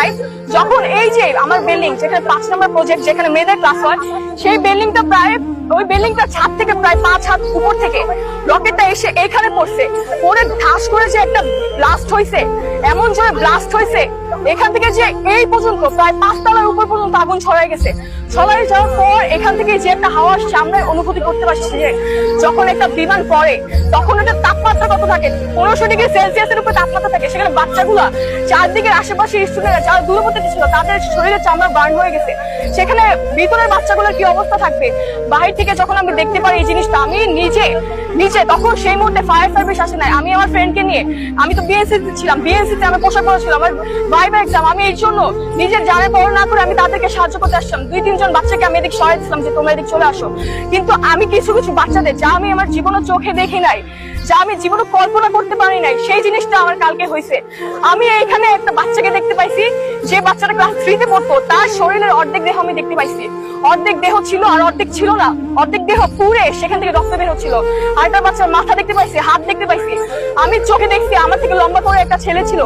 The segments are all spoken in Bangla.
নাই যখন এই যে আমার বিল্ডিং যেখানে পাঁচ নম্বর প্রজেক্ট যেখানে মেয়েদের ক্লাস হয়, সেই বিল্ডিংটা প্রায়, ওই বিল্ডিংটা ছাদ থেকে প্রায় পাঁচ হাত উপর থেকে রকেটটা এসে এখানে পড়ছে। পরে ঠাস করে যে একটা ব্লাস্ট হয়েছে এমন জোরে ব্লাস্ট হয়েছে। এখান থেকে যে এই পর্যন্ত, প্রায় পাঁচ তলার উপর পর্যন্ত আগুন ছড়াই গেছে। ছড়াই যাওয়ার পর এখান থেকে যে একটা হাওয়ার সামনে অনুভূতি করতে পারছি যে যখন একটা বিমান পড়ে, তখন এটা তাপমাত্রা কত থাকে? পনেরোশো ডিগ্রি সেলসিয়াসের উপরে তাপমাত্রা থাকে। সেখানে বাচ্চাগুলা চারদিকের আশেপাশে স্টুডেন্টরা যারা দূরবর্তী ছিল, তাদের শরীরের চামড়া বার্ন হয়ে গেছে। সেখানে ভিতরের বাচ্চাগুলোর কি অবস্থা থাকবে? বাহির থেকে যখন আমি দেখতে পারি এই জিনিসটা, আমি নিজে নিচে তখন সেই মুহূর্তে ফায়ার সার্ভিস আসে নাই। আমি আমার ফ্রেন্ডকে নিয়ে, আমি তো বিএসসি ছিলাম বিএসসি তে আমি পোশাক পরা ছিল আমার ভাইবা এক্সাম আমি এই জন্য নিজের জানে পড়া না করে আমি তাদেরকে সাহায্য করতে আসলাম দুই তিনজন বাচ্চাকে আমি এদিক সরাই দিচ্ছিলাম যে তোমরা এদিক চলে আসো। কিন্তু আমি কিছু কিছু বাচ্চাদের যা আমি আমার জীবনের চোখে দেখি নাই, যা আমি জীবনে কল্পনা করতে পারি নাই, সেই জিনিসটা আমার কালকে হয়েছে। আমি এইখানে একটা বাচ্চাকে দেখতে পাইছি, যে বাচ্চাটা ক্লাস থ্রিতে পড়তো, তার শরীরের অর্ধেক দেহ আমি দেখতে পাইছি। অর্ধেক দেহ ছিল আর অর্ধেক ছিল না। অর্ধেক দেহ পুড়ে সেখান থেকে রক্ত বের হচ্ছিল। আর একটা বাচ্চার মাথা দেখতে পাইছি, হাত দেখতে পাইছি। আমি চোখে দেখছি, আমার থেকে লম্বা করে একটা ছেলে ছিল,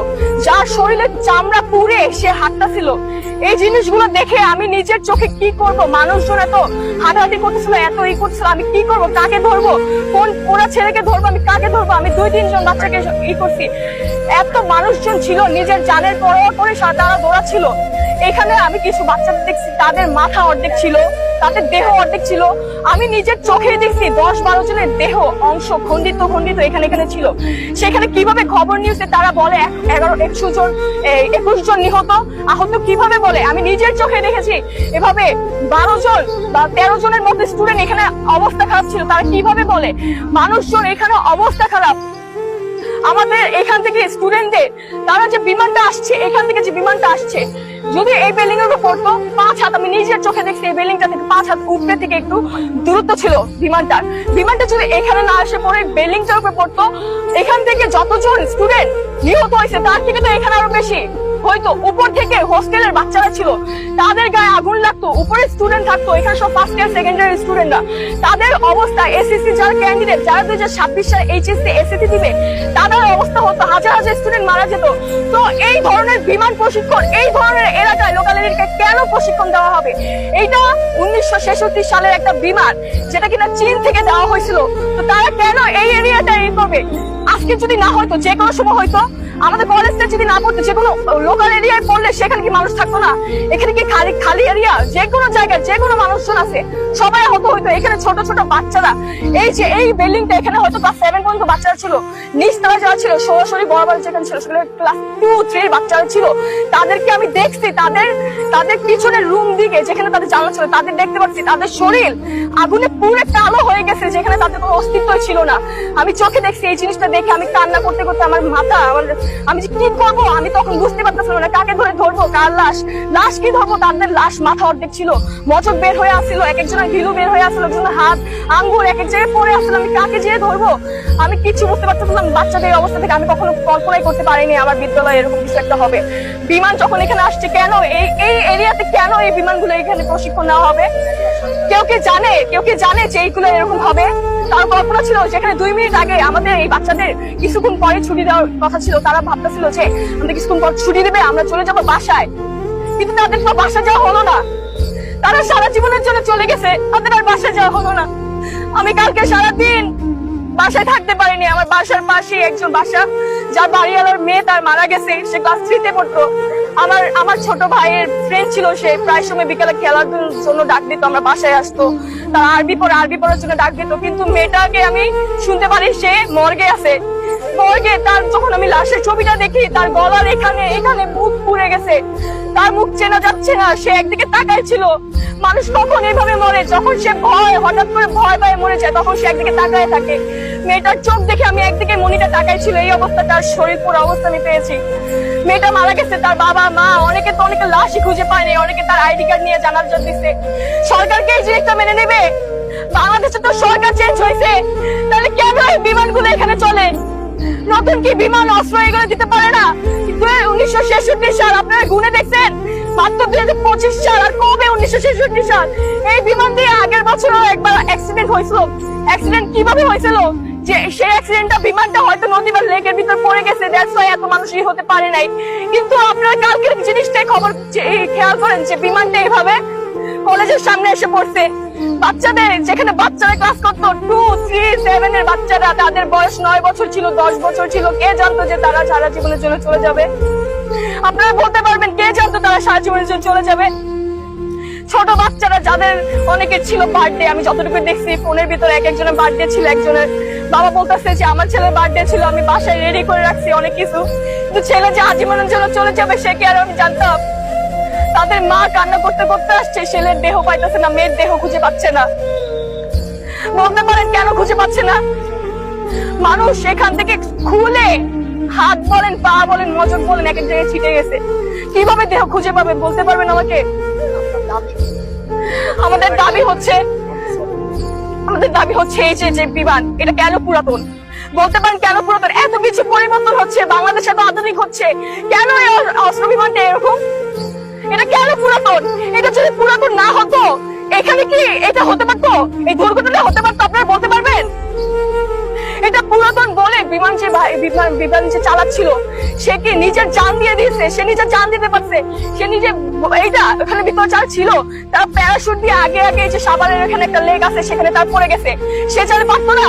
যার শরীরের চামড়া পুড়ে সে হাতটা ছিল। এই জিনিসগুলো দেখে আমি নিজের চোখে কি করব? মানুষজন এত হাঁটাহাঁটি করতেছিল, এত ই করছিল আমি কি করব? কাকে ধরবো? কোন কোনা ছেলেকে ধরবো? আমি কাকে ধরবো? আমি দুই, তিনজন বাচ্চাকে ই করছি। এত মানুষজন ছিল, নিজের জানের পরোয়া করে তারা দৌড়াচ্ছিল। এখানে আমি কিছু বাচ্চাদের দেখছি, তাদের মাথা অর্ধেক ছিল, তাদের দেহ অর্ধেক ছিল। আমি নিজের চোখে দেখছি, দশ বারো জনের দেহ অংশ খন্ডিত খন্ডিত এখানে এখানে ছিল। সেখানে কীভাবে খবর নিউজে তারা বলে এগারো একশো জন একুশ জন নিহত, আহত কীভাবে বলে? আমি নিজের চোখে দেখেছি। এভাবে বারো জন বা তেরো জনের মধ্যে স্টুডেন্ট এখানে অবস্থা খারাপ ছিল, তারা কীভাবে বলে? মানুষজন এখানে অবস্থা খারাপ। আমাদের এখান থেকে স্টুডেন্টদের তারা যে বিমানটা আসছে, এখান থেকে যে বিমানটা আসছে, যদি এই বিল্ডিং এর উপর পড়তো পাঁচ হাত, আমি নিজের চোখে দেখছি এই বিল্ডিংটা থেকে পাঁচ হাত উপরে থেকে একটু দূরত্ব ছিল বিমানটার। বিমানটা যদি এখানে না আসে পরে বিল্ডিংটার উপরে পড়তো, এখান থেকে যতজন স্টুডেন্ট নিহত হয়েছে, তার থেকে তো এখানে আরও বেশি। হয়তো উপর থেকে হোস্টেলের বাচ্চারা ছিল। তাদের গায়ে আগুন লাগতো উপরে স্টুডেন্ট থাকতো, এখানে সব ফার্স্ট ইয়ার সেকেন্ড ইয়ার স্টুডেন্টরা তাদের অবস্থা এসএসসি যারা ক্যান্ডিডেট যারা দুই হাজার ছাব্বিশ সালে এইচএসসি এসএসসি দিবে, তাদের অবস্থা হতো, হাজার হাজার স্টুডেন্ট মারা যেত। তো এই ধরনের বিমান প্রশিক্ষণ, এই ধরনের এলাকায় লোকাল এলাকায় কেন প্রশিক্ষণ দেওয়া হবে? এইটা উনিশশো ছেষট্টি সালের একটা বিমান, যেটা কিনা চীন থেকে দেওয়া হয়েছিল। তো তারা কেন এই এরিয়াটা এই করবে? আজকে যদি না হয়তো, যে কোনো সময় হয়তো আমাদের কলেজটা যদি না পড়তো যে কোনো লোকাল এরিয়ায় পড়লে সেখানে কি মানুষ থাকতো না? এখানে কি খালি খালি এরিয়া যে কোনো জায়গায় যে কোনো মানুষজন আছে, সবাই হতো হয়তো এখানে ছোট ছোট বাচ্চারা। এই যে, এই বিল্ডিংটা এখানে হয়তো ক্লাস সেভেন পর্যন্ত বাচ্চারা ছিল। নিচতলা যারা ছিল, সরাসরি বড় বড় যেখানে ছিল, সেখানে ক্লাস টু থ্রির বাচ্চারা ছিল। তাদেরকে আমি দেখছি, তাদের তাদের পিছনের রুম দিকে যেখানে তাদের জানলা ছিল, তাদের দেখতে পাচ্ছি। তাদের শরীর আগুনে পুরো কালো হয়ে গেছে, যেখানে তাদের কোনো অস্তিত্ব ছিল না। আমি চোখে দেখছি এই জিনিসটা দেখে আমি কান্না করতে করতে আমার মাথা, আমার আমি যে কি করব? আমি তখন বুঝতে পারতেছিলাম না, কাকে ধরে ধরবো, কার লাশ? লাশ কি ধরবো? তাদের লাশ মাথা অর্ধেক ছিল। মজক বের হয়ে আসছিল এক একজনের ঘিলু বের হয়ে আসছিল একজনের হাত, আঙ্গুর, এক এক জায়গায় পড়ে আসছিল আমি কাকে যেয়ে ধরবো? আমি কিছু বুঝতে পারতেছিলাম বাচ্চাদের অবস্থা থেকে আমি কখনো কল্পনাই করতে পারিনি আমার বিদ্যালয়ে এরকম কিছু একটা হবে। বিমান যখন এখানে আসছে, কেন এই এই এরিয়াতে কেন এই বিমানগুলো এখানে প্রশিক্ষণ নেওয়া হবে? কেউ কে জানে? কেউ কে জানে যে এইগুলো এরকম হবে? তার কল্পনা ছিল, যেখানে দুই মিনিট আগে আমাদের এই বাচ্চাদের কিছুক্ষণ পরে ছুটি দেওয়ার কথা ছিল, তারা ভাবতেছিল যে আমাদের কিছুক্ষণ পর ছুটি দেবে, আমরা চলে যাব বাসায়। কিন্তু তাদের তো বাসা যাওয়া হলো না। তারা সারা জীবনের জন্য চলে গেছে, তাদের আর বাসা যাওয়া হলো না। আমি কালকে সারাদিন বাসায় থাকতে পারিনি। আমার বাসার পাশে একজন বাসা, যার বাড়িওয়ালার মেয়ে তার মারা গেছে, সে ক্লাস থ্রিতে পড়তো। আমার আমার ছোট ভাইয়ের ফ্রেন্ড ছিল সে, প্রায় সময় বিকালে খেলার জন্য ডাক দিত, আমরা বাসায় আসতো। তার আরবি পড়ে, আরবি পড়ার জন্য ডাক দিত। কিন্তু মেয়েটাকে আমি শুনতে পারি, সে মর্গে আছে। মর্গে তার যখন আমি লাশের ছবিটা দেখি, তার গলার এখানে এখানে মুখ পুড়ে গেছে। তার মুখ চেনা যাচ্ছে না, সে একদিকে তাকায় ছিল। মানুষ কখন এইভাবে মরে? যখন সে ভয়, হঠাৎ করে ভয় পায় মরে যায়, তখন সে একদিকে তাকায় থাকে। মেয়েটার চোখ দেখে আমি একদিকে মনিটা তাকাই ছিল, এই অবস্থা তার শরীর পুরো অবস্থা আমি পেয়েছি। মেয়েটা মারা গেছে, তার বাবা, মা, অনেকে তো অনেকে লাশই খুঁজে পায়নি অনেকে তার আইডি কার্ড নিয়ে জানার জন্য দিছে। সরকারকে এই জিনিসটা মেনে নেবে? বাংলাদেশে তো সরকার চেঞ্জ হয়েছে। তাহলে কেন বিমানগুলো এখানে চলে? নতুন কি বিমান অস্ত্র এগুলো দিতে পারে না? উনিশশো ছেষট্টি সাল, আপনারা গুনে দেখছেন? পঁচিশ সাল, আর কবে উনিশশো ছেষট্টি সাল? এই বিমান দিয়ে আগের একবার অ্যাক্সিডেন্ট হয়েছিল। অ্যাক্সিডেন্ট কীভাবে হয়েছিল? যে হয়তো নদী বা লেকের ভিতর পড়ে গেছে হতে পারে নাই। কিন্তু জিনিসটাই খবর খেয়াল করেন যে বিমানটা এইভাবে কলেজের সামনে এসে পড়ছে। বাচ্চাদের, যেখানে বাচ্চারা ক্লাস করতো টু থ্রি সেভেন এর বাচ্চারা, তাদের বয়স নয় বছর ছিল, দশ বছর ছিল, কে জানতো যে তারা সারা জীবনের জন্য চলে যাবে? আপনারা বলতে পারবেন, কে জানতো তারা সারা জীবনের জন্য চলে যাবে? ছোট বাচ্চারা যাদের অনেকে ছিল বার্থডে আমি যতটুকু দেখছি, ফোনের ভিতরে এক একজনের বার্থডে ছিল, একজনের বাবা বলতেছে যে, আমার ছেলের বার্থডে ছিল, আমি বাসায় রেডি করে রাখছি অনেক কিছু। কিন্তু ছেলে যে আজীবনের জন্য চলে যাবে, সে কি আর আমি জানতাম? মা কান্না করতে করতে আসছে, ছেলের দেহ পাইতেছে না, মেয়ের দেহ খুঁজে পাচ্ছে না। বলতে পারেন কেন খুঁজে পাচ্ছে না? মানুষ সেখান থেকে খুলে হাত বলেন, পা বলেন মজক বলেন, এক এক জায়গায় ছিটে গেছে। কীভাবে দেহ খুঁজে পাবে? বলতে পারবেন আমাকে? আমাদের দাবি হচ্ছে, আমাদের দাবি হচ্ছে এই যে যে বিমান, এটা কেন পুরাতন? বলতে পারেন কেন পুরাতন? এত কিছু পরিবর্তন হচ্ছে, বাংলাদেশ এত আধুনিক হচ্ছে। কেন এই অস্ত্র বিমানটা এরকম? এটা কেন পুরাতন? এটা যদি পুরাতন না হতো, এখানে কি এটা হতে পারতো? এই দুর্ঘটনা হতে পারতো, আপনারা বলতে পারবেন? এটা পুরাতন বলে বিমান যে বিমান বিমান যে চালাচ্ছিল, সে কি নিজের জান দিয়ে দিয়েছে? সে নিজের জান দিতে পারছে। সে নিজে এইটা ওখানে ভিতরে চাল ছিল, তারা প্যারাশুট দিয়ে আগে আগে যে সাবানের এখানে একটা লেগ আছে, সেখানে তার পড়ে গেছে। সে চালে পারতো না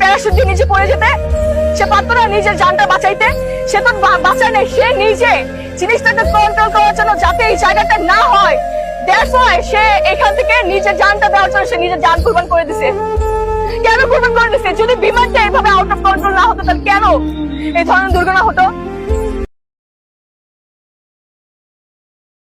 প্যারাশুট দিয়ে নিচে পড়ে যেতে। সে পারতো না নিজের জানটা বাঁচাইতে। সে তো বাঁচায় নাই, সে নিজে জিনিসটাকে কন্ট্রোল করার জন্য যাতে এই জায়গাটা না হয় দ্যাটস ওয়াই সে এখান থেকে নিজের জানটা দেওয়ার জন্য সে নিজের জান কুরবান করে দিছে। কেন কুরবান করে দিছে? যদি বিমানটা এভাবে আউট অফ কন্ট্রোল না হতো, তাহলে কেন এই ধরনের দুর্ঘটনা হতো?